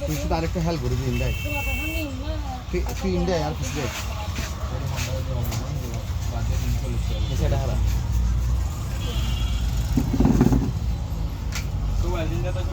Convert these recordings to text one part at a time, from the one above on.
তুই শুধু আরেকটা হেল্প করবি ইন্ডিয়ায় তুই ইন্ডিয়া আর কিছু দেয় সেটা হারা তো আলজিন দাতা তো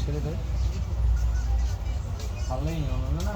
ছেড়ে দেয় ভালোই না